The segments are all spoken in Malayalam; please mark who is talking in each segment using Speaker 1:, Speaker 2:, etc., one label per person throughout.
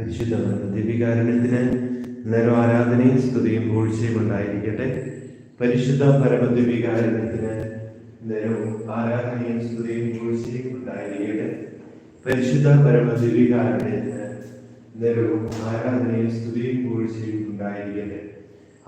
Speaker 1: പരിശുദ്ധ ദിവ്യകാരണത്തിന് നേരം ആരാധനയും സ്തുതിയും പൂഴ്ചയും ഉണ്ടായിരിക്കട്ടെ. പരിശുദ്ധ പരമദിവ്യകാരണത്തിന് നേരം ആരാധനയും സ്തുതിയും പൂഴ്ചയും ഉണ്ടായിരിക്കട്ടെ. പരിശുദ്ധ പരമദിവ്യകാരണത്തിന് നേരവും ആരാധനയും സ്തുതിയും പൂഴ്ചയും ഉണ്ടായിരിക്കട്ടെ.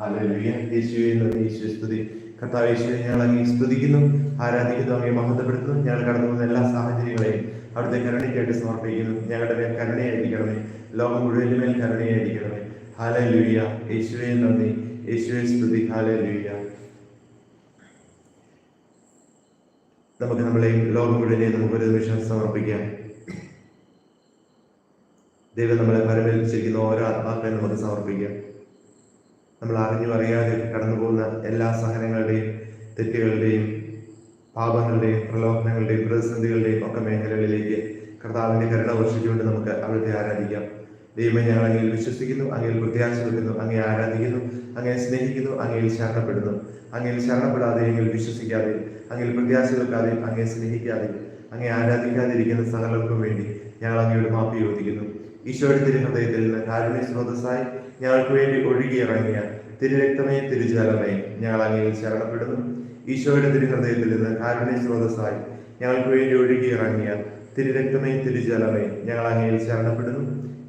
Speaker 1: ഹാലലുയ യേശുവെ നന്ദി. സ്തുതി. കർത്താവ് യേശുവെ ഞങ്ങൾ അങ്ങേ സ്തുതിക്കുന്നു ആരാധിക്കുന്നു അങ്ങേ മഹത്വപ്പെടുത്തുന്നു. ഞങ്ങൾ കടന്നു പോകുന്ന എല്ലാ സാഹചര്യങ്ങളെയും അവിടുത്തെ കരുണയ്ക്കായിട്ട് സമർപ്പിക്കുന്നു. ഞങ്ങളുടെ മേൽ കരുണയായിരിക്കണമേ ലോകം മുഴുവന്റെ മേൽ കരുണയായിരിക്കണമേ ഹാല ലൂയ യേശുവെ നന്ദി. യേശുവെ സ്തുതി. ഹാല ലൂയ നമുക്ക് നമ്മളെയും ലോകം മുഴുവനെ നമുക്ക് ഒരു നിമിഷം സമർപ്പിക്കാം. ദൈവം നമ്മളെ പരമേൽപ്പിച്ചിരിക്കുന്ന ഓരോ ആത്മാക്കളെ നമുക്ക് സമർപ്പിക്കാം. നമ്മൾ അറിഞ്ഞു അറിയാതെ കടന്നു പോകുന്ന എല്ലാ സഹനങ്ങളുടെയും തെറ്റുകളുടെയും പാപങ്ങളുടെയും പ്രലോഭനങ്ങളുടെയും പ്രതിസന്ധികളുടെയും ഒക്കെ മേഖലകളിലേക്ക് കർത്താവിന്റെ കരുണ വർഷിച്ചുകൊണ്ട് നമുക്ക് അവിടുത്തെ ആരാധിക്കാം. ദൈവം ഞങ്ങൾ അങ്ങയിൽ വിശ്വസിക്കുന്നു അങ്ങയിൽ പ്രത്യാശ വെക്കുന്നു അങ്ങേ ആരാധിക്കുന്നു അങ്ങയെ സ്നേഹിക്കുന്നു അങ്ങയിൽ ശരണപ്പെടുന്നു. അങ്ങയിൽ ശരണപ്പെടാതെ എങ്കിൽ വിശ്വസിക്കാതെ അങ്ങയിൽ പ്രത്യാശ വെക്കാതെ അങ്ങയെ സ്നേഹിക്കാതെ അങ്ങയെ ആരാധിക്കാതിരിക്കുന്ന സകലർക്കും വേണ്ടി ഞങ്ങൾ അങ്ങയോട് മാപ്പ് യോജിക്കുന്നു ഈശോയുടെ തിരുഹൃദയത്തിൽ നിന്ന് കാരുണ്യ സ്രോതസ്സായി ഞങ്ങൾക്ക് വേണ്ടി ഒഴുകിയിറങ്ങിയ തിരുരക്തമേ തിരുജലമേ ഞങ്ങൾ അങ്ങയിൽ ശരണപ്പെടുന്നു. ഈശോയുടെ തിരുഹൃദയത്തിൽ നിന്ന് കാരുണ്യ സ്രോതസ്സായി ഞങ്ങൾക്ക് വേണ്ടി ഒഴുകിയിറങ്ങിയ തിരുരക്തമേ തിരുജലമേ ഞങ്ങൾ അങ്ങയിൽ ശരണപ്പെടുന്നു.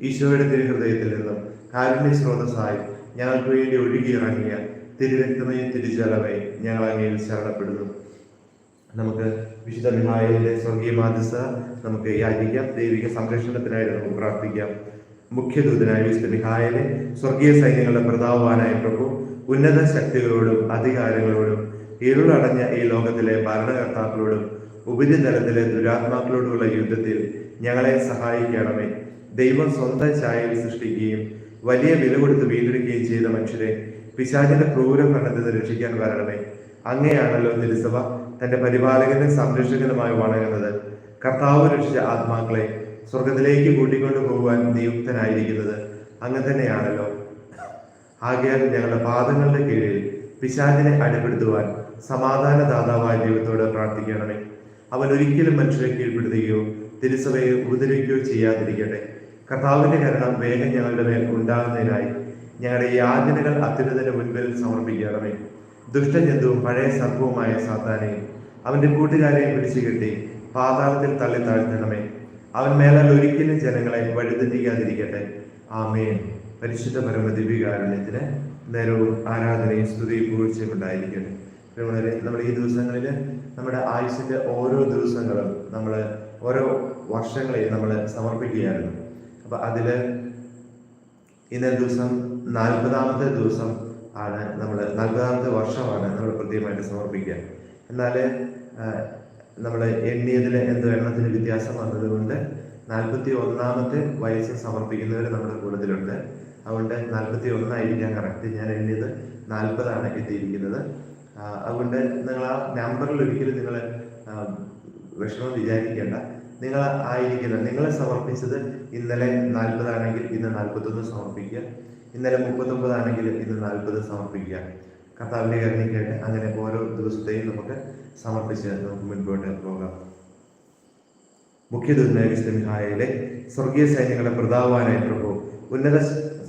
Speaker 1: ഈശോയുടെ തിരുഹൃദയത്തിൽ നിന്നും കാരുണ്യ സ്രോതസ്സായി ഞങ്ങൾക്ക് വേണ്ടി ഒഴുകിയിറങ്ങിയ തിരുരക്തമേ തിരുജലമേ ഞങ്ങൾ അങ്ങയിൽ ശരണപ്പെടുന്നു. നമുക്ക് വിശുദ്ധ മിഹായിലെ സ്വർഗീയ മാധ്യസ്ഥ നമുക്ക് യാചിക്കാം. ദൈവിക സംരക്ഷണത്തിനായിട്ട് നമുക്ക് പ്രാർത്ഥിക്കാം. മുഖ്യദൂതനായ വിശുദ്ധ മിഹായനെ സ്വർഗീയ സൈന്യങ്ങളുടെ പ്രതാപവാനായ പ്രഭു ഉന്നത ശക്തികളോടും അധികാരങ്ങളോടും ഇരുളടഞ്ഞ ഈ ലോകത്തിലെ ഭരണകർത്താക്കളോടും ഉപരിതലത്തിലെ ദുരാത്മാക്കളോടുള്ള യുദ്ധത്തിൽ ഞങ്ങളെ സഹായിക്കണമേ. ദൈവം സ്വന്തം ചായയിൽ സൃഷ്ടിക്കുകയും വലിയ വില കൊടുത്ത് വീണ്ടെടുക്കുകയും ചെയ്ത മനുഷ്യരെ പിശാചിന്റെ ക്രൂര ഭരണത്തിൽ രക്ഷിക്കാൻ വരണമേ. അങ്ങനെയാണല്ലോ തിരുസഭ തന്റെ പരിപാലകനും സംരക്ഷകനുമായി വണങ്ങുന്നത് കർത്താവ് രക്ഷിച്ച ആത്മാക്കളെ സ്വർഗത്തിലേക്ക് കൂട്ടിക്കൊണ്ടു പോകുവാൻ നിയുക്തനായിരിക്കുന്നത് അങ്ങ് തന്നെയാണല്ലോ. ആകയാൽ ഞങ്ങളുടെ പാദങ്ങളുടെ കീഴിൽ പിശാചിനെ അടിപ്പെടുത്തുവാൻ സമാധാനദാതാവായ ദൈവത്തോട് പ്രാർത്ഥിക്കണമേ. അവൻ ഒരിക്കലും മനുഷ്യരെ കീഴ്പ്പെടുത്തുകയോ തിരുസഭയെ ഉപദ്രവിക്കുകയോ ചെയ്യാതിരിക്കട്ടെ. കർത്താവിന്റെ കരണം വേഗം ഞങ്ങളുടെ മേൽ ഉണ്ടാകുന്നതിനായി ഞങ്ങളുടെ യാചനകൾ അത്യുന്നതിന് മുൻപിൽ സമർപ്പിക്കണമേ. ദുഷ്ടജന്തുവും പഴയ സർപ്പവുമായ സാത്താനെയും അവന്റെ കൂട്ടുകാരെയും പിടിച്ചു കെട്ടി പാതാളത്തിൽ തള്ളി താഴ്ത്തണമേ. അവൻ മേലാൽ ഒരിക്കലും ജനങ്ങളെ വഴിതെറ്റിക്കാതിരിക്കട്ടെ. ആമേൻ. പരിശുദ്ധ പരമ ദിവ്യകാരുണ്യത്തിന് നേരവും ആരാധനയും സ്തുതിയും പൂഴ്ചയും ഉണ്ടായിരിക്കട്ടെ. വളരെ നമ്മൾ ഈ ദിവസങ്ങളിൽ നമ്മുടെ ആയുസിന്റെ ഓരോ ദിവസങ്ങളും നമ്മൾ ഓരോ വർഷങ്ങളെയും നമ്മൾ സമർപ്പിക്കുകയായിരുന്നു. അപ്പൊ അതിൽ ഇന്നേ ദിവസം നാൽപ്പതാമത്തെ ദിവസം ആണ് നമ്മൾ നാൽപ്പതാമത്തെ വർഷമാണ് നമ്മൾ പ്രത്യേകമായിട്ട് സമർപ്പിക്കുക. എന്നാൽ നമ്മൾ എണ്ണിയതിൽ എന്തോ എണ്ണത്തിന് വ്യത്യാസം വന്നതുകൊണ്ട് നാൽപ്പത്തി ഒന്നാമത്തെ വയസ്സ് സമർപ്പിക്കുന്നവർ നമ്മുടെ കൂട്ടത്തിലുണ്ട്. അതുകൊണ്ട് നാൽപ്പത്തി ഒന്നായിരിക്കാം കറക്റ്റ് ഞാൻ എണ്ണിയത് നാൽപ്പതാണ് എത്തിയിരിക്കുന്നത്. അതുകൊണ്ട് നിങ്ങൾ ആ നമ്പറിൽ ഒരിക്കലും നിങ്ങൾ വിഷമം വിചാരിക്കേണ്ട. നിങ്ങൾ ആയിരിക്കുന്നത് നിങ്ങൾ സമർപ്പിച്ചത് ഇന്നലെ നാൽപ്പതാണെങ്കിൽ ഇന്ന് നാൽപ്പത്തൊന്ന് സമർപ്പിക്കുക. ഇന്നലെ മുപ്പത്തൊമ്പതാണെങ്കിൽ ഇന്ന് നാൽപ്പത് സമർപ്പിക്കുക. കർത്താവിന്റെ കരുണിക്കായിട്ട് അങ്ങനെ ഓരോ ദിവസത്തെയും നമുക്ക് സമർപ്പിച്ച് നമുക്ക് മുൻപോട്ട് പോകാം. മുഖ്യദൂതനായ സ്വർഗീയ സൈന്യങ്ങളുടെ പ്രതാപവാനായ പ്രഭു ഉന്നത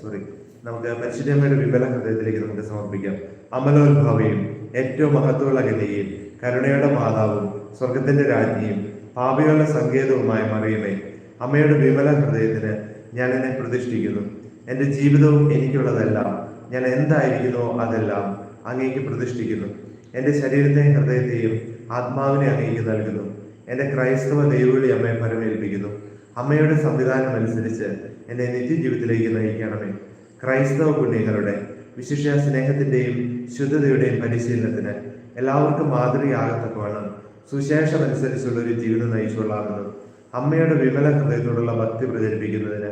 Speaker 1: സോറി നമുക്ക് പരിശുദ്ധമ്മയുടെ വിമല ഹൃദയത്തിലേക്ക് നമുക്ക് സമർപ്പിക്കാം. അമലോത്ഭവയും ഏറ്റവും മഹത്വമുള്ള ഗതിയും കരുണയുടെ മാതാവും സ്വർഗത്തിന്റെ രാജ്ഞിയും പാപികളുടെ സങ്കേതവുമായ മറിയമേ അമ്മയുടെ വിമല ഹൃദയത്തിന് ഞാൻ എന്നെ പ്രതിഷ്ഠിക്കുന്നു. എന്റെ ജീവിതവും എനിക്കുള്ളതെല്ലാം. ഞാൻ എന്തായിരിക്കുന്നു അതെല്ലാം അങ്ങേക്ക് പ്രതിഷ്ഠിക്കുന്നു. എന്റെ ശരീരത്തെയും ഹൃദയത്തെയും ആത്മാവിനെ അങ്ങേക്ക് നൽകുന്നു. എന്റെ ക്രൈസ്തവ ദൈവവിളി അമ്മയെ പരമേൽപ്പിക്കുന്നു. അമ്മയുടെ സംവിധാനം അനുസരിച്ച് എന്നെ നിത്യജീവിതത്തിലേക്ക് നയിക്കണമേ. ക്രൈസ്തവ പുണ്യങ്ങളുടെ വിശിഷ്യ സ്നേഹത്തിന്റെയും ശുദ്ധതയുടെയും പരിശീലനത്തിന് എല്ലാവർക്കും മാതൃകയാകത്തക്കവണ്ണം സുശേഷം അനുസരിച്ചുള്ള ഒരു ജീവിതം നയിച്ചുകൊള്ളാമെന്നും അമ്മയുടെ വിമല ഹൃദയത്തോടുള്ള ഭക്തി പ്രചരിപ്പിക്കുന്നതിന്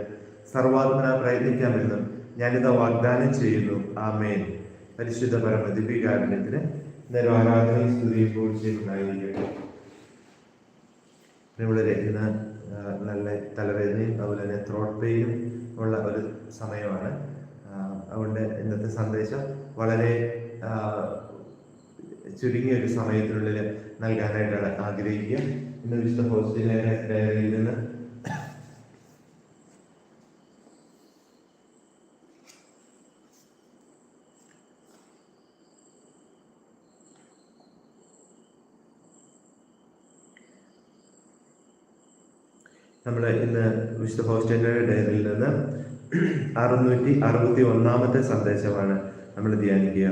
Speaker 1: സർവാത്മന പ്രയത്നിക്കാമെന്നും ഞാനിത് വാഗ്ദാനം ചെയ്യുന്നു. ആമേൻ. പരിശുദ്ധ പരമ ദിവ്യകാരുണ്യത്തിന് നേരം ആരാധന സ്തുതിയും പൂഴ്ചയും ഉണ്ടായിരിക്കട്ടെ. ഇവിടെ ഇന്ന് നല്ല തലവേദനയും അതുപോലെ തന്നെ ത്രോട്ട് പെയിനും ഉള്ള ഒരു സമയമാണ്. അതുകൊണ്ട് ഇന്നത്തെ സന്ദേശം വളരെ ചുരുങ്ങിയ ഒരു സമയത്തിനുള്ളിൽ നൽകാനായിട്ടാണ് ആഗ്രഹിക്കുക. ഇന്ന് വിശുദ്ധ ഹോസ്റ്റലിലെ ഡയറിയിൽ നിന്ന് നമ്മൾ ഇന്ന് വിശുദ്ധ ഹോസ്റ്റലിന്റെ ഡയറിയിൽ നിന്ന് അറുന്നൂറ്റി അറുപത്തി ഒന്നാമത്തെ സന്ദേശമാണ് നമ്മൾ ധ്യാനിക്കുക.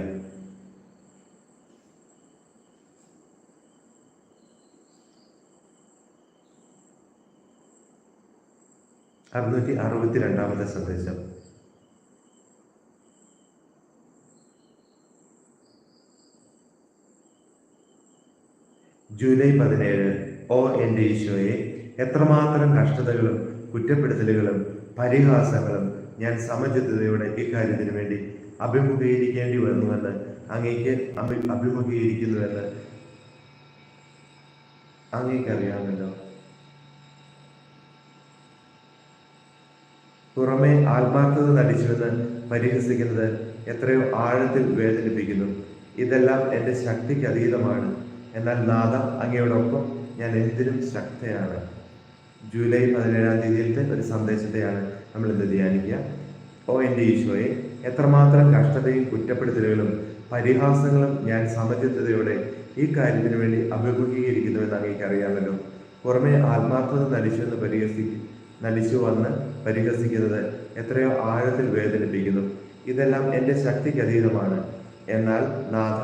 Speaker 1: അറുന്നൂറ്റി അറുപത്തി രണ്ടാമത്തെ സന്ദേശം. ജൂലൈ പതിനേഴ് ഓ എന്റെ ഈശോയെ എത്രമാത്രം കഷ്ടതകളും കുറ്റപ്പെടുത്തലുകളും പരിഹാസങ്ങളും ഞാൻ സമചിത്തതയോടെ ഇക്കാര്യത്തിന് വേണ്ടി അഭിമുഖീകരിക്കേണ്ടി വന്നുവെന്ന് അങ്ങേക്ക് അഭി അഭിമുഖീകരിക്കുന്നുവെന്ന് അങ്ങേക്കറിയാമല്ലോ. പുറമെ ആത്മാർത്ഥത നടിച്ചുവെന്ന് പരിഹസിക്കുന്നത് എത്രയോ ആഴത്തിൽ വേദനിപ്പിക്കുന്നു. ഇതെല്ലാം എന്റെ ശക്തിക്ക് അതീതമാണ് എന്നാൽ നാഥ അങ്ങയോടൊപ്പം ഞാൻ എന്തിനും ശക്തയാണ്. ജൂലൈ പതിനേഴാം തീയതിയിലത്തെ ഒരു സന്ദേശത്തെയാണ് നമ്മൾ ഇന്ന് ധ്യാനിക്കുക. ഓ എന്റെ ഈശോയെ എത്രമാത്രം കഷ്ടതയും കുറ്റപ്പെടുത്തലുകളും പരിഹാസങ്ങളും ഞാൻ സമചിത്തതയോടെ ഈ കാര്യത്തിന് വേണ്ടി അഭിമുഖീകരിക്കുന്നുവെന്ന് അങ്ങേക്ക് അറിയാമല്ലോ. പുറമെ ആത്മാർത്ഥത എന്ന് പരിഹസി നലിച്ചു വന്ന് പരിഹസിക്കുന്നത് എത്രയോ ആഴത്തിൽ വേദനിപ്പിക്കുന്നു. ഇതെല്ലാം എന്റെ ശക്തിക്ക് അതീതമാണ് എന്നാൽ നാഥ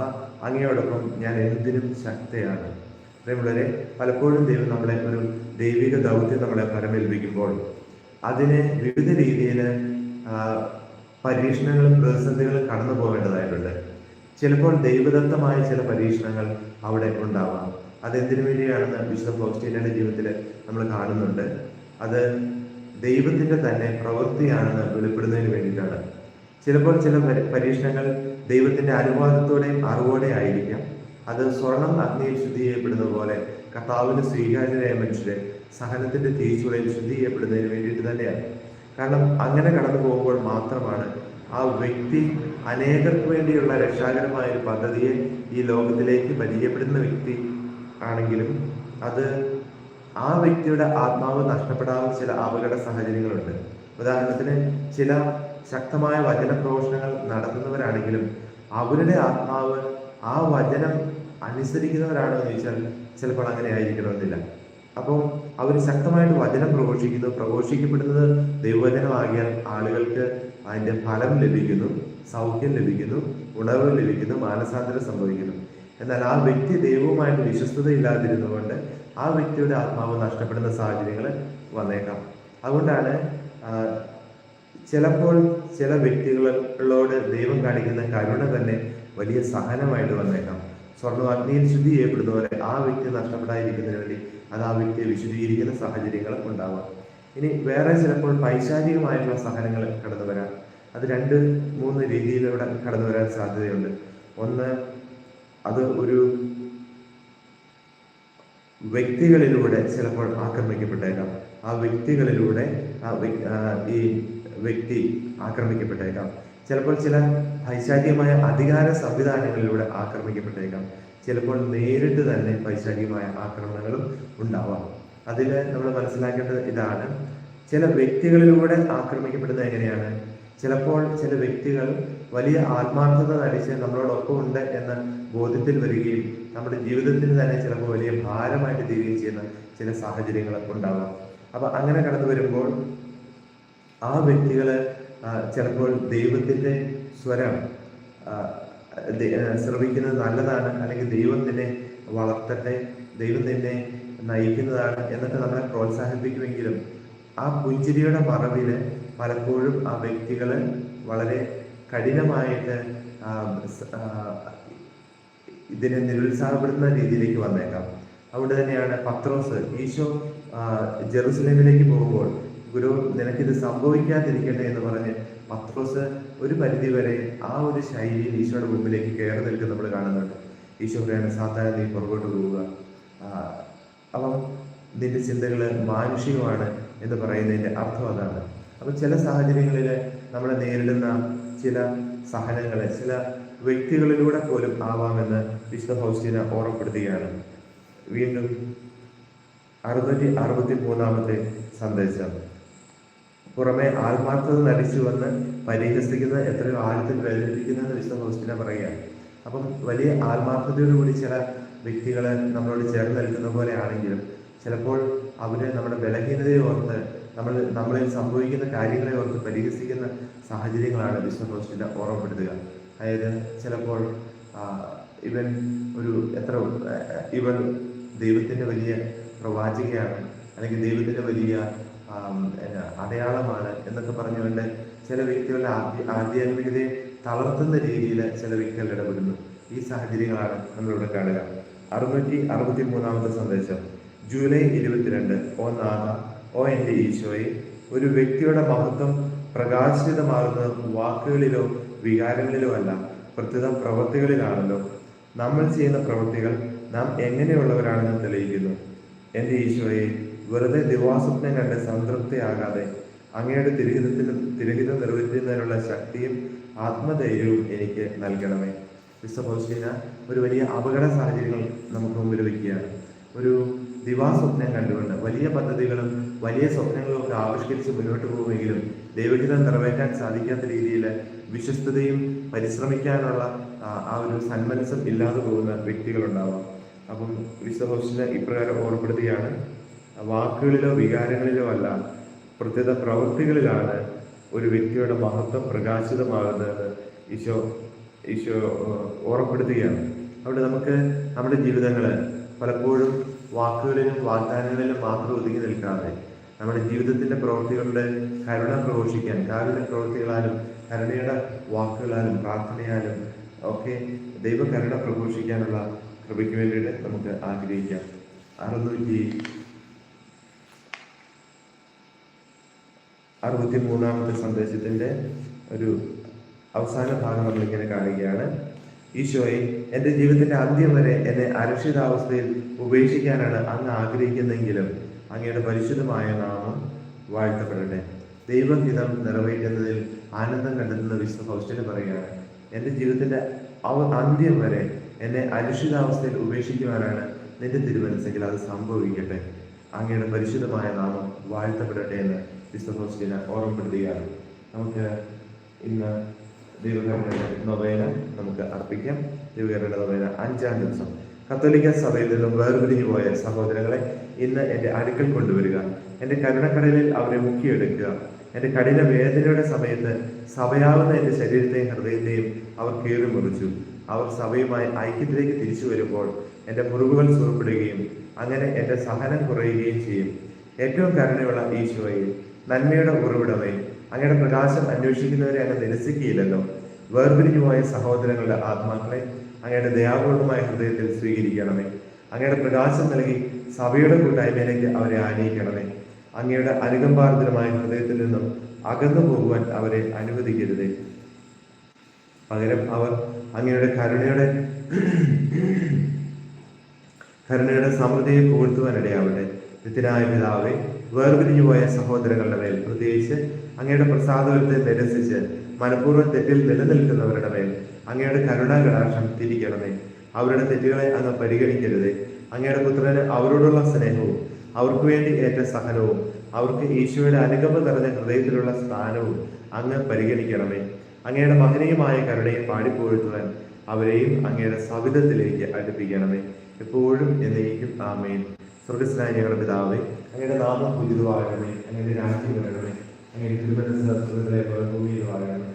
Speaker 1: അങ്ങയോടൊപ്പം ഞാൻ എന്തിനും ശക്തയാണ്. പ്രിയമുള്ളവരെ പലപ്പോഴും ദൈവം നമ്മളെ ഒരു ദൈവിക ദൗത്യം നമ്മളെ പരമേൽപ്പിക്കുമ്പോൾ അതിനെ വിവിധ രീതിയിൽ പരീക്ഷണങ്ങളും പ്രതിസന്ധികളും കടന്നു പോകേണ്ടതായിട്ടുണ്ട്. ചിലപ്പോൾ ദൈവദത്തമായ ചില പരീക്ഷണങ്ങൾ അവിടെ ഉണ്ടാവാം. അതെന്തിനു വേണ്ടിയാണെന്ന് വിശുദ്ധ ഫോസ്റ്റീനയുടെ ജീവിതത്തിൽ നമ്മൾ കാണുന്നുണ്ട്. അത് ദൈവത്തിന്റെ തന്നെ പ്രവൃത്തിയാണെന്ന് വെളിപ്പെടുന്നതിന് വേണ്ടിയിട്ടാണ്. ചിലപ്പോൾ ചില പരീക്ഷണങ്ങൾ ദൈവത്തിന്റെ അനുവാദത്തോടെയും അറിവോടെ ആയിരിക്കാം. അത് സ്വർണം അഗ്നിയിൽ ശുദ്ധി ചെയ്യപ്പെടുന്ന പോലെ കർത്താവിന് സ്വീകാര്യരായ മനുഷ്യരെ സഹനത്തിന്റെ തീച്ചുളയിൽ ശുദ്ധി ചെയ്യപ്പെടുന്നതിന് വേണ്ടിയിട്ട് തന്നെയാണ്. കാരണം അങ്ങനെ കടന്നു പോകുമ്പോൾ മാത്രമാണ് ആ വ്യക്തി അനേകർക്ക് വേണ്ടിയുള്ള രക്ഷാകരമായ ഒരു പദ്ധതിയെ ഈ ലോകത്തിലേക്ക് പരിചയപ്പെടുന്ന വ്യക്തി ആണെങ്കിലും അത് ആ വ്യക്തിയുടെ ആത്മാവ് നഷ്ടപ്പെടാവുന്ന ചില അപകട സാഹചര്യങ്ങളുണ്ട്. ഉദാഹരണത്തിന് ചില ശക്തമായ വചന പ്രഘോഷണങ്ങൾ നടത്തുന്നവരാണെങ്കിലും അവരുടെ ആത്മാവ് ആ വചനം അനുസരിക്കുന്നവരാണോ എന്ന് ചോദിച്ചാൽ ചിലപ്പോൾ അങ്ങനെ ആയിരിക്കണമെന്നില്ല. അപ്പോൾ അവർ ശക്തമായിട്ട് വചനം പ്രഘോഷിക്കുന്നു. പ്രഘോഷിക്കപ്പെടുന്നത് ദൈവവചനമാകിയാൽ ആളുകൾക്ക് അതിന്റെ ഫലം ലഭിക്കുന്നു സൗഖ്യം ലഭിക്കുന്നു ഉണർവ് ലഭിക്കുന്നു മാനസാന്തരം സംഭവിക്കുന്നു. എന്നാൽ ആ വ്യക്തി ദൈവവുമായിട്ട് വിശ്വസ്തത ഇല്ലാതിരുന്നുകൊണ്ട് ആ വ്യക്തിയുടെ ആത്മാവ് നഷ്ടപ്പെടുന്ന സാഹചര്യങ്ങൾ വന്നേക്കാം. അതുകൊണ്ടാണ് ചിലപ്പോൾ ചില വ്യക്തികളോട് ദൈവം കാണിക്കുന്ന കരുണ തന്നെ വലിയ സഹനമായിട്ട് വന്നേക്കാം സ്വർണം അഗ്നിയിൽ ശുദ്ധി ചെയ്യപ്പെടുന്ന പോലെ ആ വ്യക്തി നഷ്ടപ്പെടാതിരിക്കുന്നതിന് വേണ്ടി അത് ആ വ്യക്തിയെ വിശുദ്ധീകരിക്കുന്ന സാഹചര്യങ്ങൾ ഉണ്ടാവാം. ഇനി വേറെ ചിലപ്പോൾ പൈശാചികമായിട്ടുള്ള സഹനങ്ങൾ കടന്നു വരാം. അത് രണ്ട് മൂന്ന് രീതിയിലൂടെ കടന്നു വരാൻ സാധ്യതയുണ്ട്. ഒന്ന് അത് ഒരു വ്യക്തികളിലൂടെ ചിലപ്പോൾ ആക്രമിക്കപ്പെട്ടേക്കാം. ആ വ്യക്തികളിലൂടെ ആ ഈ വ്യക്തി ആക്രമിക്കപ്പെട്ടേക്കാം. ചിലപ്പോൾ ചില പൈശാചികമായ അധികാര സംവിധാനങ്ങളിലൂടെ ആക്രമിക്കപ്പെട്ടേക്കാം. ചിലപ്പോൾ നേരിട്ട് തന്നെ പൈശാചികമായ ആക്രമണങ്ങളും ഉണ്ടാവാം. അതിൽ നമ്മൾ മനസ്സിലാക്കേണ്ടത് ഇതാണ്. ചില വ്യക്തികളിലൂടെ ആക്രമിക്കപ്പെടുന്നത് എങ്ങനെയാണ്? ചിലപ്പോൾ ചില വ്യക്തികൾ വലിയ ആത്മാർത്ഥത നടിച്ച് നമ്മളോടൊപ്പം ഉണ്ട് എന്ന ബോധ്യത്തിൽ വരികയും നമ്മുടെ ജീവിതത്തിന് തന്നെ ചിലപ്പോൾ വലിയ ഭാരമായിട്ട് തീരുകയും ചെയ്യുന്ന ചില സാഹചര്യങ്ങളൊക്കെ ഉണ്ടാവാം. അപ്പം അങ്ങനെ കടന്നു വരുമ്പോൾ ആ വ്യക്തികൾ ചിലപ്പോൾ ദൈവത്തിന്റെ സ്വരം ശ്രവിക്കുന്നത് നല്ലതാണ് അല്ലെങ്കിൽ ദൈവത്തിനെ വളർത്തട്ടെ ദൈവത്തിനെ നയിക്കുന്നതാണ് എന്നൊക്കെ നമ്മളെ പ്രോത്സാഹിപ്പിക്കുമെങ്കിലും ആ പുഞ്ചിരിയുടെ മറവിൽ പലപ്പോഴും ആ വ്യക്തികൾ വളരെ കഠിനമായിട്ട് ഇതിനെ നിരുത്സാഹപ്പെടുത്തുന്ന രീതിയിലേക്ക് വന്നേക്കാം. അതുകൊണ്ട് തന്നെയാണ് പത്രോസ് ഈശോ ജെറുസലേമിലേക്ക് പോകുമ്പോൾ ഗുരു നിനക്കിത് സംഭവിക്കാതിരിക്കട്ടെ എന്ന് പറഞ്ഞ് പത്രോസ് ഒരു പരിധി വരെ ആ ഒരു ശൈലിയിൽ ഈശോയുടെ മുമ്പിലേക്ക് കയറി നിൽക്കുന്ന നമ്മൾ കാണുന്നുണ്ട്. ഈശോ പറയാണ് സാധാരണ നീ പുറകോട്ട് പോവുക. അപ്പം നിന്റെ ചിന്തകൾ മാനുഷികമാണ് എന്ന് പറയുന്നതിന്റെ അർത്ഥം അതാണ്. അപ്പം ചില സാഹചര്യങ്ങളിൽ നമ്മൾ നേരിടുന്ന ചില സഹനങ്ങളെ ചില വ്യക്തികളിലൂടെ പോലും ആവാമെന്ന് വിശുദ്ധ ഹൗസ്റ്റിനെ ഓർമ്മപ്പെടുത്തുകയാണ്. വീണ്ടും അറുന്നൂറ്റി അറുപത്തി മൂന്നാമത്തെ സന്ദേശം. പുറമെ ആത്മാർത്ഥത നടിച്ചു വന്ന് പരിഹസിക്കുന്ന എത്രയോ ആഴത്തിൽ വേദനിപ്പിക്കുന്ന വിശുദ്ധ ഹോസ്റ്റിനെ പറയുകയാണ്. അപ്പം വലിയ ആത്മാർത്ഥതയോടുകൂടി ചില വ്യക്തികളെ നമ്മളോട് ചേർന്ന് നിൽക്കുന്ന പോലെ ആണെങ്കിലും ചിലപ്പോൾ അവർ നമ്മുടെ ബലഹീനതയെ ഓർത്ത് നമ്മൾ നമ്മളിൽ സംഭവിക്കുന്ന കാര്യങ്ങളെ ഓർത്ത് പരിഹസിക്കുന്ന സാഹചര്യങ്ങളാണ് വിശ്വ ഹോസ്പിറ്റൽ ഓർമ്മപ്പെടുത്തുക. അതായത് ചിലപ്പോൾ ഇവൻ ഒരു എത്ര ഇവൻ ദൈവത്തിന്റെ വലിയ പ്രവാചകയാണ് അല്ലെങ്കിൽ ദൈവത്തിന്റെ വലിയ അടയാളമാണ് എന്നൊക്കെ പറഞ്ഞുകൊണ്ട് ചില വ്യക്തികളുടെ ആധ്യ ആധ്യാത്മികതയെ തളർത്തുന്ന രീതിയിൽ ചില വ്യക്തികൾ ഇടപെടുന്നു. ഈ സാഹചര്യങ്ങളാണ് നമ്മളിവിടെ കാണുക. അറുന്നൂറ്റി അറുപത്തി മൂന്നാമത്തെ സന്ദേശം. ജൂലൈ ഇരുപത്തിരണ്ട്. ഓ നാഥ ഓ എന്റെ ഈശോയെ ഒരു വ്യക്തിയുടെ മഹത്വം പ്രകാശിതമാകുന്നത് വാക്കുകളിലോ വികാരങ്ങളിലോ അല്ല പ്രത്യേകം പ്രവൃത്തികളിലാണല്ലോ. നമ്മൾ ചെയ്യുന്ന പ്രവൃത്തികൾ നാം എങ്ങനെയുള്ളവരാണെന്ന് തെളിയിക്കുന്നു. എന്റെ ഈശോയെ വെറുതെ ദിവാസ്വപ്നം കണ്ട് സംതൃപ്തിയാകാതെ അങ്ങയുടെ തിരഹിതത്തിന് തിരഹിതം നിർവഹിക്കുന്നതിനുള്ള ശക്തിയും ആത്മധൈര്യവും എനിക്ക് നൽകണമേ. വിശ്വഭോഷിന ഒരു വലിയ അപകട സാഹചര്യങ്ങൾ നമുക്ക് മുമ്പിൽ വയ്ക്കുകയാണ് ഒരു ദിവാസ്വപ്നം കണ്ടുകൊണ്ട് വലിയ പദ്ധതികളും വലിയ സ്വപ്നങ്ങളും ഒക്കെ ആവിഷ്കരിച്ച് മുന്നോട്ട് പോകുമെങ്കിലും ദൈവഹിതം നിറവേറ്റാൻ സാധിക്കാത്ത രീതിയിൽ വിശ്വസ്തതയും പരിശ്രമിക്കാനുള്ള ആ, ഒരു സന്മനസ്സം ഇല്ലാതെ പോകുന്ന വ്യക്തികളുണ്ടാവാം. അപ്പം വിശ്വഭോഷിന് ഇപ്രകാരം ഓർമ്മപ്പെടുത്തുകയാണ്. വാക്കുകളിലോ വികാരങ്ങളിലോ അല്ല പ്രത്യേക പ്രവൃത്തികളിലാണ് ഒരു വ്യക്തിയുടെ മഹത്വം പ്രകാശിതമാകുന്നതെന്ന് ഈശോ ഈശോ ഓർമ്മപ്പെടുത്തുകയാണ്. അവിടെ നമുക്ക് നമ്മുടെ ജീവിതങ്ങൾ പലപ്പോഴും വാക്കുകളിലും വാഗ്ദാനങ്ങളിലും മാത്രം ഒതുങ്ങി നിൽക്കാതെ നമ്മുടെ ജീവിതത്തിന്റെ പ്രവൃത്തികളുടെ കരുണ പ്രഘോഷിക്കാൻ കാരുണ്യ പ്രവൃത്തികളാലും കരുണയുടെ വാക്കുകളാലും പ്രാർത്ഥനയാലും ഒക്കെ ദൈവകരുണ പ്രഘോഷിക്കാനുള്ള കൃപയ്ക്ക് വേണ്ടിയിട്ട് നമുക്ക് ആഗ്രഹിക്കാം. അറുന്നൂറ്റി അറുപത്തി മൂന്നാമത്തെ സന്ദേശത്തിന്റെ ഒരു അവസാന ഭാഗം നമ്മളിങ്ങനെ കാണുകയാണ്. ഈശോയെ എന്റെ ജീവിതത്തിന്റെ അന്ത്യം വരെ എന്നെ അരക്ഷിതാവസ്ഥയിൽ ഉപേക്ഷിക്കാനാണ് അങ്ങ് ആഗ്രഹിക്കുന്നെങ്കിലും അങ്ങയുടെ പരിശുദ്ധമായ നാമം വാഴ്ത്തപ്പെടട്ടെ. ദൈവഹിതം നിറവേറ്റുന്നതിൽ ആനന്ദം കണ്ടെത്തുന്ന വിശ്വ ഹൗസ്റ്റിന് പറയുകയാണ് എന്റെ ജീവിതത്തിന്റെ അന്ത്യം വരെ എന്നെ അരക്ഷിതാവസ്ഥയിൽ ഉപേക്ഷിക്കുവാനാണ് നിന്റെ തിരുമനസ്സെങ്കിൽ അത് സംഭവിക്കട്ടെ. അങ്ങയുടെ പരിശുദ്ധമായ നാമം വാഴ്ത്തപ്പെടട്ടെ എന്ന് വിശ്വഹോസ്റ്റിന ഓർമ്മപ്പെടുത്തുകയാണ്. നമുക്ക് ഇന്ന് ദൈവകരുടെ നൊവേന നമുക്ക് അർപ്പിക്കാം. ദൈവകരുടെ നൊവേന അഞ്ചാം ദിവസം. കത്തോലിക്ക സഭയിൽ നിന്നും വേർപിരിഞ്ഞു പോയ സഹോദരങ്ങളെ ഇന്ന് എന്റെ അടുക്കൽ കൊണ്ടുവരിക. എന്റെ കരുണക്കടലിൽ അവരെ മുക്കിയെടുക്കുക. എന്റെ കഠിന വേദനയുടെ സമയത്ത് സഭയാവുന്ന എന്റെ ശരീരത്തെയും ഹൃദയത്തെയും അവർ കീറി മുറിച്ചു. അവർ സഭയുമായി ഐക്യത്തിലേക്ക് തിരിച്ചു വരുമ്പോൾ എന്റെ മുറിവുകൾ സുഖപ്പെടുകയും അങ്ങനെ എന്റെ സഹനം കുറയുകയും ചെയ്യും. ഏറ്റവും കരുണയുള്ള ഈശോയെ നന്മയുടെ ഉറവിടമേ. അങ്ങയുടെ പ്രകാശം അന്വേഷിക്കുന്നവരെ അങ്ങ് നിരസിക്കുകയില്ലല്ലോ. വേർപിരിഞ്ഞുമായ സഹോദരങ്ങളുടെ ആത്മാക്കളെ അങ്ങയുടെ ദയാപൂർണമായ ഹൃദയത്തിൽ സ്വീകരിക്കണമേ. അങ്ങയുടെ പ്രകാശം നൽകി സഭയുടെ കൂട്ടായ്മയിലേക്ക് അവരെ ആനയിക്കണമേ. അങ്ങയുടെ അനുകമ്പാർദ്രമായ ഹൃദയത്തിൽ നിന്നും അകന്നു പോകുവാൻ അവരെ അനുവദിക്കരുതേ. പകരം അവർ അങ്ങയുടെ കരുണയുടെ കരുണയുടെ സമൃദ്ധിയെ പുകഴ്ത്തുവാനിടയാവട്ടെ. നിത്യനായ പിതാവെ വേർപിരിഞ്ഞു പോയ സഹോദരങ്ങളുടെ മേൽ പ്രത്യേകിച്ച് അങ്ങയുടെ പ്രസാദത്തെ നിരസിച്ച് മനഃപൂർവം തെറ്റിൽ നിലനിൽക്കുന്നവരുടെ മേൽ അങ്ങയുടെ കരുണാകടാക്ഷം തിരിക്കണമേ. അവരുടെ തെറ്റുകളെ അങ്ങ് പരിഗണിക്കരുതേ. അങ്ങയുടെ പുത്രന് അവരോടുള്ള സ്നേഹവും അവർക്ക് വേണ്ടി ഏറ്റ സഹനവും അവർക്ക് ഈശോയുടെ അനുകമ്പ നിറഞ്ഞ ഹൃദയത്തിലുള്ള സ്ഥാനവും അങ്ങ് പരിഗണിക്കണമേ. അങ്ങയുടെ മഹനീയമായ കരുണയെ പാടിപ്പോഴുത്തുവാൻ അവരെയും അങ്ങയുടെ സവിധത്തിലേക്ക് അടുപ്പിക്കണമേ. എപ്പോഴും എന്നേക്കും ആമേൻ. സ്വർഗസ്നായ ഞങ്ങളുടെ പിതാവേ അങ്ങയുടെ നാമം പൂജിതമാകണമേ അങ്ങയുടെ രാജ്യം വരണമേ അങ്ങയുടെ തിരുവനന്തപുരത്തിലെ ഭൂമിയിലുമാകണമേ.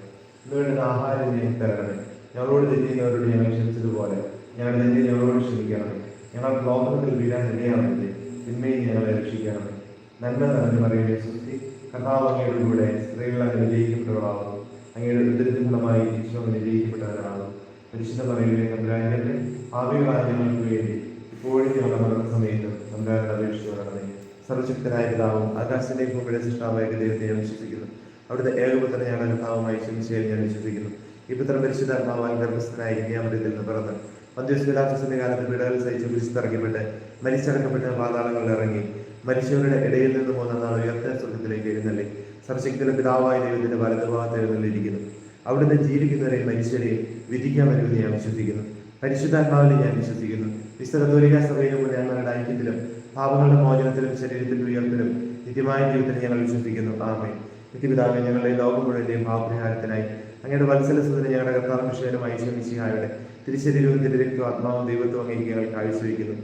Speaker 1: ഇവരുടെ ആഹാരം ഞങ്ങൾക്ക് തരണമേ. ഞങ്ങളോട് തെറ്റിയുന്നവരോട് ഞങ്ങൾ ക്ഷമിച്ചതുപോലെ ഞങ്ങളുടെ തെറ്റി ഞങ്ങളോട് ക്ഷമിക്കണമേ. ഞങ്ങൾ ലോകത്തിൽ വീഴാൻ ഇടയാവരുതേ തിന്മയിൽ ഞങ്ങളെ രക്ഷിക്കണമേ. നന്മ നിറഞ്ഞു മറിയുടെ സൃഷ്ടി കഥാവ് അങ്ങയുടെ കൂടെ സ്ത്രീകൾ അങ്ങ് വിജയിക്കപ്പെട്ടവളാവുന്നു അങ്ങയുടെ ഉദരത്തിൻ ഫലമായി ഈശോ അങ്ങ് വിജയിക്കപ്പെട്ടവരാണ് പരിശുദ്ധ പറയുകയും കമ്പ്രാന്റെ ഭാവികളായ ഞങ്ങൾക്ക് വേണ്ടി ഇപ്പോഴും ഞങ്ങളുടെ മരണസമയത്തും കമ്പ്രാന്റെ അപേക്ഷിച്ചു വരണമേ. സർവശക്തനായ പിതാവും ആകാശത്തിന്റെ ഭൂമിയുടെ സൃഷ്ടാവായ ദൈവത്തെ ഞാൻ വിശ്വസിക്കുന്നു. അവിടുത്തെ ഏകപുത്രനെ ഞങ്ങളുടെ കർത്താവുമായി ശമിശയിൽ ഞാൻ വിശ്വസിക്കുന്നു. ഈ പുത്രൻ പരിശുദ്ധാത്മാവാൻ ഗർഭസ്ഥനായി ഇന്ത്യാമൃത്തിൽ നിന്ന് പിറന്ന് മധ്യസ്ഥലാസിന്റെ കാലത്ത് വീടുകൾ സഹിച്ച് കുരിശിറക്കപ്പെട്ട് മരിച്ചടക്കപ്പെട്ട പാതാളങ്ങളിൽ ഇറങ്ങി. മരിച്ചവരുടെ ഇടയിൽ നിന്ന് നാൾ ഉയർത്ത സ്വർഗത്തിലേക്ക് എഴുന്നള്ളി. സർശക്തിയുടെ പിതാവായ ദൈവത്തിന്റെ വലതുഭാഗത്ത് എഴുന്നള്ളിയിരിക്കുന്നു. അവിടുന്ന് ജീവിക്കുന്നവരെയും മനുഷ്യരെയും വിധിക്കാൻ വരുമെന്ന് ഞാൻ വിശ്വസിക്കുന്നു. പരിശുദ്ധാത്മാവിനെ ഞാൻ വിശ്വസിക്കുന്നു. വിശുദ്ധ ദൂരിക സഭയിലും ഞങ്ങളുടെ ഐക്യത്തിലും പാപങ്ങളുടെ മോചനത്തിലും ശരീരത്തിന്റെ ഉയർത്തിലും നിത്യമായ ജീവിതത്തിൽ ഞങ്ങൾ വിശ്വസിക്കുന്നു. ആമേ നിത്യപിതാവെ ഞങ്ങളുടെ ലോകം മുഴുവന്റെയും ഭാവപരിഹാരത്തിനായി അങ്ങയുടെ വത്സലസുതനെ ഞങ്ങളുടെ കർത്താവ് വിഷയനുമായി ഈശോയുടെ തിരിശരീരവും തിരുരക്തവും ആത്മാവും ദൈവത്വം അങ്ങേക്ക് ഞങ്ങൾ കാഴ്ചവെക്കുന്നു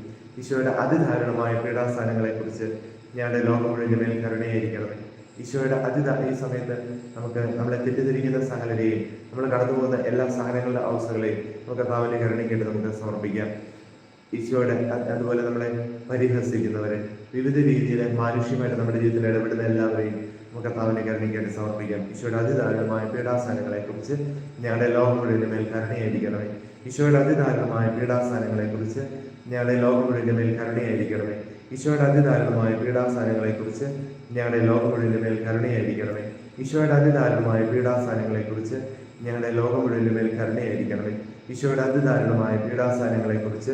Speaker 1: ഈശോയുടെ അതിധാരണമായ പീഡാസ്ഥാനങ്ങളെ കുറിച്ച് ഞങ്ങളുടെ ലോകം മുഴുവന്റെ മേൽ കരുണയായിരിക്കണമേ. ഈശോയുടെ അതിത ഈ സമയത്ത് നമുക്ക് നമ്മളെ തെറ്റിദ്ധരിക്കുന്ന സഹനരെയും നമ്മൾ കടന്നു പോകുന്ന എല്ലാ സഹനങ്ങളുടെ അവസ്ഥകളെയും നമുക്ക് കർത്താവിന്റെ കരുണയ്ക്കായിട്ട് നമുക്ക് സമർപ്പിക്കാം. ഈശോയുടെ അതുപോലെ നമ്മളെ പരിഹസിക്കുന്നവരെ വിവിധ രീതിയിലെ മാനുഷ്യമായിട്ട് നമ്മുടെ ജീവിതത്തിൽ ഇടപെടുന്ന എല്ലാവരെയും നമുക്ക് കർത്താവിനെ കരുണയ്ക്കായിട്ട് സമർപ്പിക്കാം. ഈശോയുടെ അതിദാരുണമായ പീഡാസ്ഥാനങ്ങളെ കുറിച്ച് ഞങ്ങളുടെ ലോകം മുഴുവന്റെ മേൽ കരുണയായിരിക്കണമേ. ഈശോയുടെ അതിദാരുണമായ പീഡാസ്ഥാനങ്ങളെ കുറിച്ച് ഞങ്ങളുടെ ലോകം മുഴുവന്റെ മേൽ കരുണയായിരിക്കണമേ. ഈശോയുടെ അതിദാരുണമായ പീഡാസ്ഥാനങ്ങളെ കുറിച്ച് ഞങ്ങളുടെ ലോകം മുഴുവന്റെ മേൽ കരുണയായിരിക്കണമേ. ഈശോയുടെ അതിദാരുണമായ പീഡാസ്ഥാനങ്ങളെ കുറിച്ച് ഞങ്ങളുടെ ലോകം മുഴുവന്റെ മേൽ കരുണയായിരിക്കണമേ. ഈശോയുടെ അതിദാരുണമായ പീഡാസ്ഥാനങ്ങളെ കുറിച്ച്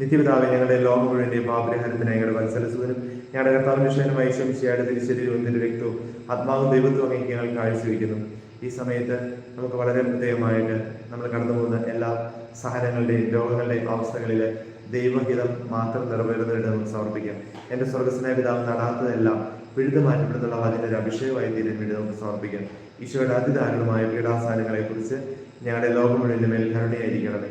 Speaker 1: നിത്യപിതാവ് ഞങ്ങളുടെ ലോകം മുഴുവന്റെയും പാപരിഹാരത്തിന് ഞങ്ങളുടെ വത്സരസുതനും ഞങ്ങളുടെ കർത്താവ് വിഷയനുമായി ചെയ്യാതെ തിരിശരീരവും തിരു രക്തവും ആത്മാവും ദൈവത്വം അങ്ങേക്ക് ഞങ്ങൾ കാഴ്ചവെക്കുന്നു ഈ സമയത്ത് നമുക്ക് വളരെ പ്രത്യേകമായിട്ട് നമ്മൾ കടന്നു പോകുന്ന എല്ലാ സഹനങ്ങളുടെയും രോഗങ്ങളുടെയും അവസ്ഥകളിൽ ദൈവഹിതം മാത്രം നിറവേറുന്നതിന് നമുക്ക് സമർപ്പിക്കാം. എന്റെ സ്വർഗസ്നായ പിതാവ് നടാത്തതെല്ലാം വിഴുതു മാറ്റപ്പെടുന്നുള്ള അതിന്റെ ഒരു അഭിഷേകമായി തീരാൻ വേണ്ടി നമുക്ക് സമർപ്പിക്കാം. ഈശോയുടെ അതിദാരുണമായ പീഡാസാനങ്ങളെക്കുറിച്ച് ഞങ്ങളുടെ ലോകം മുഴുവന്റെ മേൽ കരുണയായിരിക്കണമേ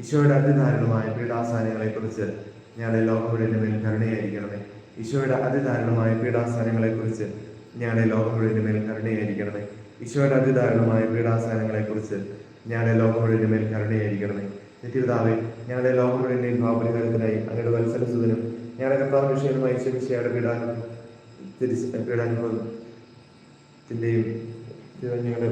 Speaker 1: ഈശോയുടെ അതിദാരുണമായ പീഡാസാനങ്ങളെക്കുറിച്ച് ഞങ്ങളുടെ ലോകം മേൽ കരുണയായിരിക്കണമേ. ഈശോയുടെ അതിദാരുണമായ പീഡാസാനങ്ങളെക്കുറിച്ച് ഞങ്ങളുടെ ലോകം മേൽ കരുണയായിരിക്കണമേ. ഈശോയുടെ അതിദാരുണമായ പീഡാസാനങ്ങളെക്കുറിച്ച് ഞങ്ങളുടെ ലോകം മുഴുവന്റെ മേൽ കരുണയായിരിക്കണമേ. നിത്യപിതാവേ ഞങ്ങളുടെ ലോകമുഴുവന്റെയും ഭാവപരിഹാരത്തിനായി അങ്ങയുടെ വത്സരസുതനും ഞങ്ങളുടെ കർത്താവ് വിഷയനുമായി ശമിശയുടെ പീഡാനും തിരിച്ച് പീഡാനുഭവത്തിന്റെയും ഞങ്ങളുടെ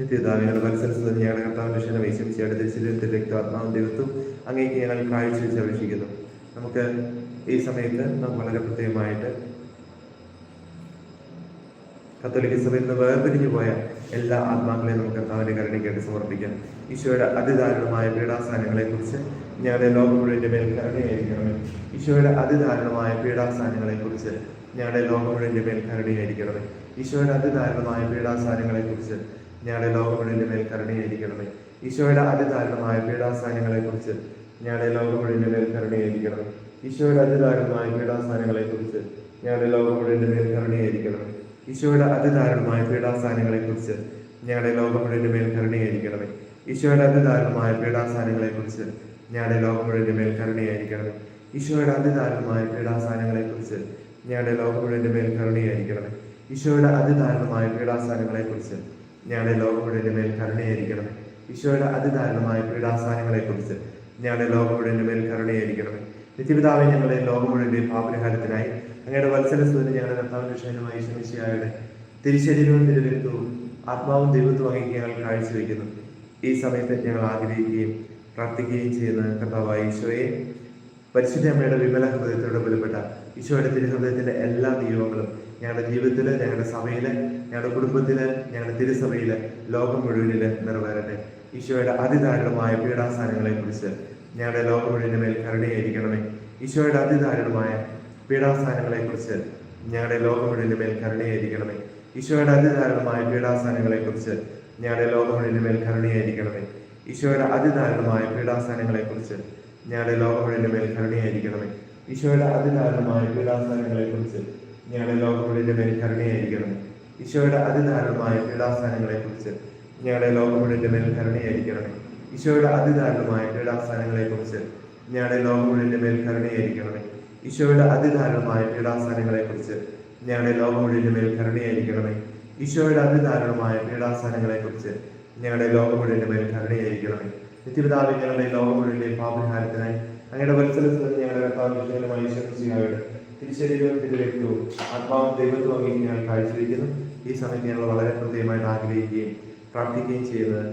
Speaker 1: നിത്യപിതാവേ ഞങ്ങളുടെ വത്സരസുതൻ ഞങ്ങളുടെ കർത്താവ് വിഷയനുമായി ശമിശയുടെ തിരിച്ചിരുത്തിൽ രക്താത്മാവും ദൈവത്വം അങ്ങേക്ക് ഞങ്ങൾ കാഴ്ചവെച്ച് അപേക്ഷിക്കുന്നു. നമുക്ക് ഈ സമയത്ത് നമുക്ക് വളരെ പ്രത്യേകമായിട്ട് കത്തോലിക്ക സഭയിൽ നിന്ന് വേർപിരിഞ്ഞു പോയ എല്ലാ ആത്മാക്കളെയും നമുക്ക് കർത്താവിന്റെ കരുണയ്ക്കായിട്ട് സമർപ്പിക്കാം. ഈശോയുടെ അതിദാരുണമായ പീഡാസ്ഥാനങ്ങളെ കുറിച്ച് ഞങ്ങളുടെ ലോകം മുഴുവന്റെ മേൽ കരുണയായിരിക്കണമേ. ഈശോയുടെ അതിദാരുണമായ പീഡാസ്ഥാനങ്ങളെ കുറിച്ച് ഞങ്ങളുടെ ലോകം മുഴുവന്റെ മേൽ കരുണയായിരിക്കണമേ. ഈശോയുടെ അതിദാരുണമായ പീഡാസ്ഥാനങ്ങളെ കുറിച്ച് ഞങ്ങളുടെ ലോകമുഴുവന്റെ മേൽ കരുണയായിരിക്കണമേ ഈശോയുടെ അതിദാരുണമായ പീഡാസ്ഥാനങ്ങളെ കുറിച്ച് ഞങ്ങളുടെ ലോകമുഴുവന്റെ മേൽ കരുണയായിരിക്കണമേ ഈശോയുടെ അതിദാരുണമായ പീഡാസ്ഥാനങ്ങളെ കുറിച്ച് ഞങ്ങളുടെ ലോകമുഴുവന്റെ മേൽ കരുണയായിരിക്കണമേ ഈശോയുടെ അതിദാരുണമായ പീഡാസ്ഥാനങ്ങളെ കുറിച്ച് ഞങ്ങളുടെ ലോകമുഴുവന്റെ മേൽ കരുണയായിരിക്കണമേ ഈശോയുടെ അതിദാരുണമായ പീഡാസ്ഥാനങ്ങളെ കുറിച്ച് ഞങ്ങളുടെ ലോകമുഴുവന്റെ മേൽ കരുണയായിരിക്കണമേ ഈശോയുടെ അതിദാരുണമായ പീഡാസ്ഥാനങ്ങളെ കുറിച്ച് ഞങ്ങളുടെ ലോകമുഴുവന്റെ മേൽ കരുണയായിരിക്കണമേ ഈശോയുടെ അതിദാരുണമായ പീഡാസ്ഥാനങ്ങളെ കുറിച്ച് ഞങ്ങളുടെ ലോകം മുഴുവന്റെ മേൽ കരുണയായിരിക്കണം. ഈശോയുടെ അതിദാരുണമായ പീഡാസ്ഥാനങ്ങളെ കുറിച്ച് ഞങ്ങളുടെ ലോകം മുഴുവന്റെ മേൽ കരുണയായിരിക്കണം. നിത്യപിതാവെ ഞങ്ങളുടെ ലോകം മുഴുവന്റെ പാപരിഹാരത്തിനായി അങ്ങയുടെ സൂര്യൻ ഞങ്ങളുടെ കർത്താവിന്റെ ക്ഷേമമായി ശമിശിയായുടെ തിരിശരീരവും തിരുരക്തവും ആത്മാവും ദൈവത്വം അങ്ങേക്ക് ഞങ്ങൾ കാഴ്ചവെക്കുന്നു. ഈ സമയത്ത് ഞങ്ങൾ ആഗ്രഹിക്കുകയും പ്രാർത്ഥിക്കുകയും ചെയ്യുന്ന കർത്താവായ ഈശോയെ പരിശുദ്ധ അമ്മയുടെ വിമല ഹൃദയത്തോടെ ബലപ്പെട്ട ഈശോയുടെ തിരുഹൃദയത്തിന്റെ എല്ലാ നിയമങ്ങളും ഞങ്ങളുടെ ജീവിതത്തിൽ ഞങ്ങളുടെ സഭയിൽ ഞങ്ങളുടെ കുടുംബത്തിൽ ഞങ്ങളുടെ തിരുസഭയിൽ ലോകം മുഴുവനിൽ നിറവേറട്ടെ. ഈശോയുടെ അതിദാരുണമായ പീഡാസ്ഥാനങ്ങളെ കുറിച്ച് ഞങ്ങളുടെ ലോകം മുഴുവന്റെ മേൽ കരുണയായിരിക്കണമേ. ഈശോയുടെ അതിദാരുണമായ പീഡാസ്ഥാനങ്ങളെ കുറിച്ച് ഞങ്ങളുടെ ലോകം മുഴുവന്റെ മേൽ കരുണയായിരിക്കണമേ. ഈശോയുടെ അതിദാരുണമായ പീഡാസ്ഥാനങ്ങളെ കുറിച്ച് ഞങ്ങളുടെ ലോകം മുഴുവന്റെ മേൽ കരുണയായിരിക്കണമേ. ഈശോയുടെ അതിദാരുണമായ പീഡാസ്ഥാനങ്ങളെ കുറിച്ച് ഞങ്ങളുടെ ലോകം മുഴുവന്റെ മേൽ കരുണയായിരിക്കണമേ. ഈശോയുടെ അതിദാരുണമായ പീഡാസ്ഥാനങ്ങളെ കുറിച്ച് ഞങ്ങളുടെ ലോകം മുഴുവന്റെ മേൽ കരുണയായിരിക്കണം ഈശോയുടെ അതിദാരുണമായ പീഡാസ്ഥാനങ്ങളെ കുറിച്ച് ഞങ്ങളുടെ ലോകം മുഴുവന്റെ മേൽ കരുണയായിരിക്കണമേ ഈശോയുടെ അതിദാരുണമായ പീഡാസ്ഥാനങ്ങളെ കുറിച്ച് ഞങ്ങളുടെ ലോകം മുഴുവന്റെ മേൽ കരുണയായിരിക്കണമേ ഈശോയുടെ അതിദാരുണമായ പീഡാസ്ഥാനങ്ങളെ കുറിച്ച് ഞങ്ങളുടെ ലോകം മുഴുവന്റെ മേൽ കരുണയായിരിക്കണമേ ഈശോയുടെ അതിദാരുണമായ പീഡാസ്ഥാനങ്ങളെ കുറിച്ച് ഞങ്ങളുടെ ലോകമുഴുവന്റെ മേൽ കരുണയായിരിക്കണമേ നിത്യപിതാവ് ഞങ്ങളുടെ ലോകം മുഴുവന്റെ പാപരിഹാരത്തിനായി അങ്ങയുടെ വത്സരത്തിൽ ഞങ്ങളുടെ കർത്താവ് വിഷയമായി തിരുരക്തവും ആത്മാവും ദൈവത്വം അങ്ങനെ ഞങ്ങൾ കാഴ്ചവെക്കുന്നു. ഈ സമയത്ത് ഞങ്ങൾ വളരെ ഹൃദയമായിട്ട് ആഗ്രഹിക്കുകയും പ്രാർത്ഥിക്കുകയും ചെയ്യുന്നത്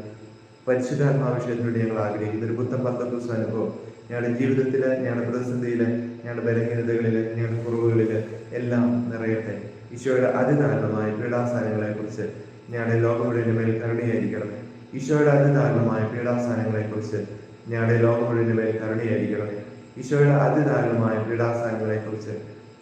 Speaker 1: പരിശുദ്ധാത്മാവിഷയത്തിനോട് ഞങ്ങൾ ആഗ്രഹിക്കുന്നു. ഒരു പുത്തൻ ദിവസം അനുഭവം. ഞങ്ങളുടെ ജീവിതത്തിൽ ഞങ്ങളുടെ പ്രതിസന്ധിയിൽ ഞങ്ങളുടെ ബലഹീനതകളിൽ ഞങ്ങളുടെ കുറവുകളിൽ എല്ലാം നിറയട്ടെ. ഈശോയുടെ അതിദാരുണമായ പീഡാസ്ഥാനങ്ങളെ കുറിച്ച് ഞങ്ങളുടെ ലോകം മുഴുവൻ മേൽ കരുണയായിരിക്കണമേ ഈശോയുടെ അതിദാരുണമായ പീഡാസ്ഥാനങ്ങളെ കുറിച്ച് ഞങ്ങളുടെ ലോകം മുഴുവൻ മേൽ കരുണയായിരിക്കണമേ ഈശോയുടെ അതിദാരുണമായ പീഡാസ്ഥാനങ്ങളെ കുറിച്ച്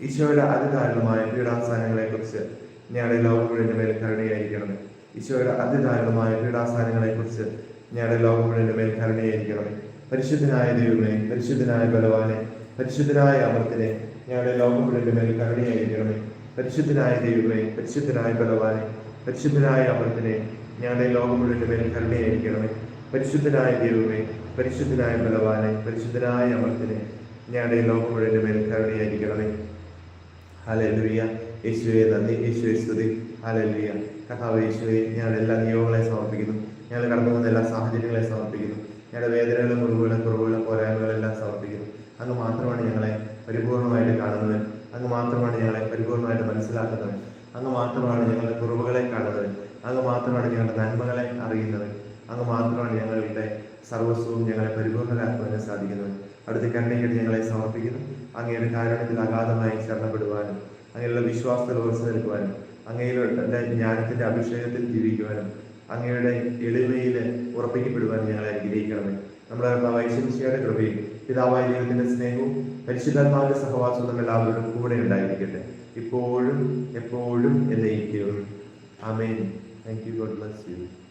Speaker 1: ഈശോയുടെ അതിദാരുണമായ പീഡാസാനങ്ങളെ കുറിച്ച് ഞങ്ങളുടെ ലോകം മേൽ കരുണയായിരിക്കണമേ. ഈശോയുടെ അതിദാരുണമായ പീഡാസാനങ്ങളെ കുറിച്ച് ഞങ്ങളുടെ ലോകം മേൽ കരുണയായിരിക്കണമേ. പരിശുദ്ധനായ ദൈവമേ പരിശുദ്ധനായ ബലവാനെ പരിശുദ്ധനായ അമർത്തിനെ ഞങ്ങളുടെ ലോകം മേൽ കരുണയായിരിക്കണമേ. പരിശുദ്ധനായ ദൈവമേ പരിശുദ്ധനായ ബലവാനെ പരിശുദ്ധനായ അമൃത്തിനെ ഞങ്ങളുടെ ലോകം മേൽ കരുണയായിരിക്കണമേ. പരിശുദ്ധനായ ദൈവമേ പരിശുദ്ധനായ ബലവാനെ പരിശുദ്ധനായ അമൃത്തിനെ ഞങ്ങളുടെ ലോകം മേൽ കരുണയായിരിക്കണമേ. ഹാലലുയ്യ യേശുവെ നന്ദി. യേശുവെ സ്തുതി. ഹലലുയ കഥാവ് യേശുവെ ഞങ്ങളുടെ എല്ലാ നിയോഗങ്ങളെ സമർപ്പിക്കുന്നു. ഞങ്ങൾ കടന്നു പോകുന്ന എല്ലാ സാഹചര്യങ്ങളെ സമർപ്പിക്കുന്നു. ഞങ്ങളുടെ വേദനകളും മുറിവുകളും കുറവുകളും പോരായ്മകളെല്ലാം സമർപ്പിക്കുന്നു അങ്ങ് മാത്രമാണ് ഞങ്ങളെ പരിപൂർണമായിട്ട് കാണുന്നവൻ അങ്ങ് മാത്രമാണ് ഞങ്ങളെ പരിപൂർണമായിട്ട് മനസ്സിലാക്കുന്നവൻ അങ്ങ് മാത്രമാണ് ഞങ്ങളുടെ കുറവുകളെ കാണുന്നവൻ അങ്ങ് മാത്രമാണ് ഞങ്ങളുടെ നന്മകളെ അറിയുന്നവൻ അങ്ങ് മാത്രമാണ് ഞങ്ങളുടെ സർവസ്വവും ഞങ്ങളെ പരിപൂർണരാക്കുവാനും സാധിക്കുന്നത് അടുത്ത കണ്ണീര് ഞങ്ങളെ സമർപ്പിക്കുന്നു അങ്ങയുടെ കാരണത്തിൽ അഗാധമായി ശരണപ്പെടുവാനും അങ്ങനെയുള്ള വിശ്വാസത്തിൽ ഉറച്ചു നിൽക്കുവാനും അങ്ങയുടെ ജ്ഞാനത്തിന്റെ അഭിഷേകത്തിൽ ജീവിക്കുവാനും അങ്ങയുടെ എളിമയിൽ ഉറപ്പിക്കപ്പെടുവാനും ഞങ്ങളെ അനുഗ്രഹിക്കണമേ നമ്മുടെ വൈശംശിയുടെ കൃപയും പിതാവായ ദൈവത്തിന്റെ സ്നേഹവും പരിശുദ്ധാത്മാവിന്റെ സഹവാസവും നമ്മൾ എല്ലാവരോടും കൂടെ ഉണ്ടായിരിക്കട്ടെ. ഇപ്പോഴും എപ്പോഴും എന്നേക്കും. ആമേൻ. Thank you God bless you